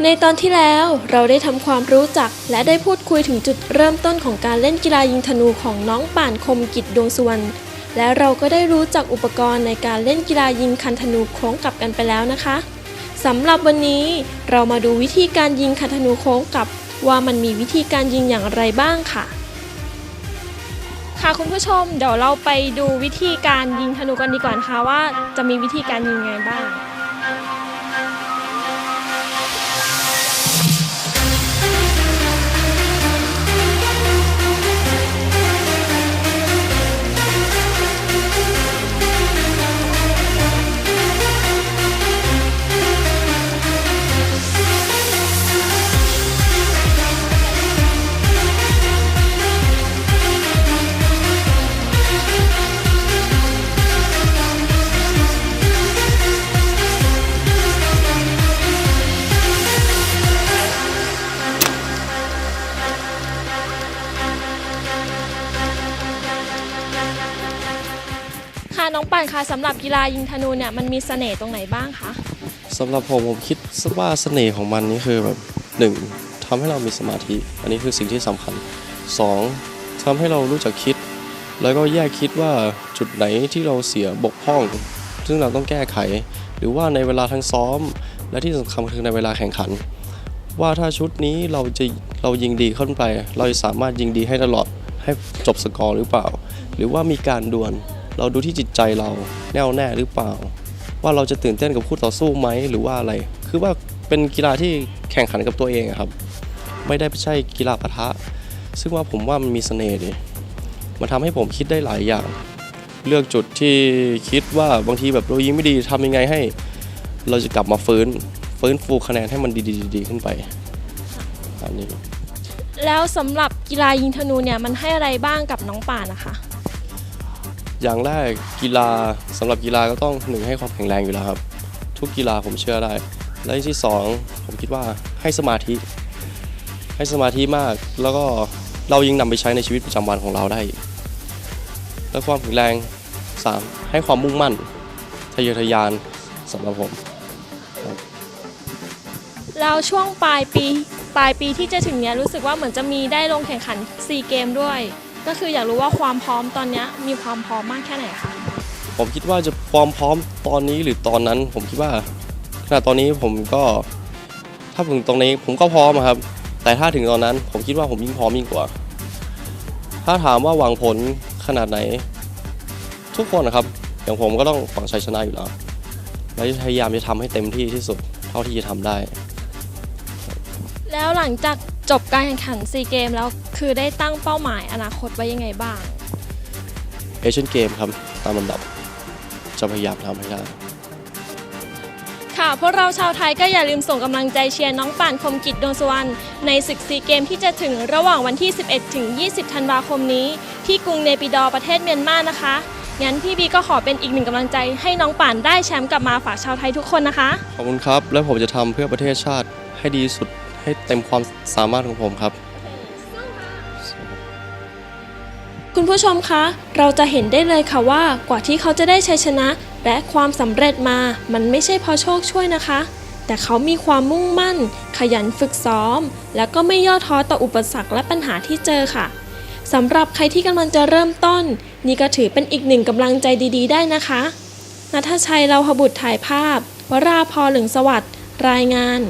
ในตอนที่แล้วเราได้ทำความรู้จัก และได้พูดคุยถึงจุดเริ่มต้นของการเล่นกีฬายิงธนูของน้องป่านคมกิจดวงสุวรรณและเราก็ได้รู้จักอุปกรณ์ในการเล่นกีฬายิงคันธนูโค้งกลับกันไปแล้วนะคะสำหรับวันนี้เรามาดูวิธีการยิงคันธนูโค้งกลับ ว่ามันมีวิธีการยิงอย่างไรบ้างค่ะ ค่ะคุณผู้ชมเดี๋ยวเราไปดูวิธีการยิงธนูกันดีกว่านะคะว่าจะมีวิธีการยิงยังไงบ้าง คะน้องป่านคะสำหรับกีฬายิงธนูเนี่ยมันมีเสน่ห์ตรงไหนบ้างคะสำหรับผมผมคิดว่าเสน่ห์ของมันนี่คือแบบหนึ่งทำให้เรามีสมาธิ อันนี้คือสิ่งที่สำคัญสองทำให้เรารู้จักคิด แล้วก็แยกคิดว่าจุดไหนที่เราเสียบกพร่อง ซึ่งเราต้องแก้ไข หรือว่าในเวลาทั้งซ้อม และที่สำคัญคือในเวลาแข่งขัน ว่าถ้าชุดนี้เราจะเรายิงดีขึ้นไป เราจะสามารถยิงดีให้ตลอดให้จบสกอร์หรือเปล่า หรือว่ามีการดวล เราดูที่จิตใจเราแน่วแน่หรือเปล่า ว่าเราจะตื่นเต้นกับคู่ต่อสู้ไหมหรือว่าอะไร คือว่าเป็นกีฬาที่แข่งขันกับตัวเองครับ ไม่ได้ใช่กีฬาปะทะ ซึ่งว่าผมว่ามันมีเสน่ห์ดีมันทำให้ผมคิดได้หลายอย่าง เลือกจุดที่คิดว่าบางทีแบบเรายิงไม่ดีทำยังไงให้ เราจะกลับมาฟื้นฟื้นฟูคะแนนให้มันดีๆขึ้นไปอันนี้แล้วสำหรับกีฬายิงธนูเนี่ยมันให้อะไรบ้างกับน้องป่านนะคะ อย่างแรกกีฬาสำหรับกีฬาก็ต้องหนึ่งให้ความแข็งแรงอยู่แล้วครับ ทุกกีฬาผมเชื่อได้ และที่สองผมคิดว่าให้สมาธิ ให้สมาธิมาก แล้วก็เรายิงนำไปใช้ในชีวิตประจำวันของเราได้ และความแข็งแรงสามให้ความมุ่งมั่นทะเยอทะยานสำหรับผมแล้วช่วงปลายปีปลายปีที่จะถึงเนี้ยรู้สึกว่าเหมือนจะมีได้ลงแข่งขันซีเกมด้วย ก็คืออยากรู้ว่าความพร้อมตอนเนี้ยมีความพร้อมมากแค่ไหนคะผมคิดว่าจะความพร้อมตอนนี้หรือตอนนั้น ผมคิดว่าขณะตอนนี้ผมก็ถ้าถึงตรงนี้ผมก็พร้อมอะครับ แต่ถ้าถึงตอนนั้น ผมคิดว่าผมยิ่งพร้อมยิ่งกว่า ถ้าถามว่าหวังผลขนาดไหน ทุกคนนะครับ อย่างผมก็ต้องหวังชัยชนะอยู่แล้วและพยายามจะทำให้เต็มที่ที่สุดเท่าที่จะทำได้ แล้วหลังจาก จบการแข่งขันซีเกมแล้วคือได้ตั้งเป้าหมายอนาคตไว้ยังไงบ้าง เอเชียนเกมครับ ตามลำดับ จะพยายามทำให้ได้ ค่ะ พวกเราชาวไทยก็อย่าลืมส่งกำลังใจเชียร์น้องป่านคมกิจดวงสุวรรณในศึกซีเกมที่จะถึงระหว่างวันที่ 11 ถึง 20 ธันวาคมนี้ ที่กรุงเนปิดอร์ประเทศเมียนมานะคะ งั้นพี่บีก็ขอเป็นอีกหนึ่งกำลังใจให้น้องป่านได้แชมป์กลับมาฝากชาวไทยทุกคนนะคะ ขอบคุณครับ และผมจะทำเพื่อประเทศชาติให้ดีที่สุด ให้เต็มความสามารถของผมครับ คุณผู้ชมคะ เราจะเห็นได้เลยค่ะว่ากว่าที่เขาจะได้ชัยชนะ และความสำเร็จมา มันไม่ใช่เพราะโชคช่วยนะคะ แต่เขามีความมุ่งมั่น ขยันฝึกซ้อม แล้วก็ไม่ย่อท้อต่ออุปสรรคและปัญหาที่เจอค่ะสำหรับใครที่กำลังจะเริ่มต้น นี่ก็ถือเป็นอีกหนึ่งกำลังใจดีๆ ได้นะคะนัทชัยเราหบุตรถ่ายภาพ วราพรเหลืองสวัสดิ์รายงาน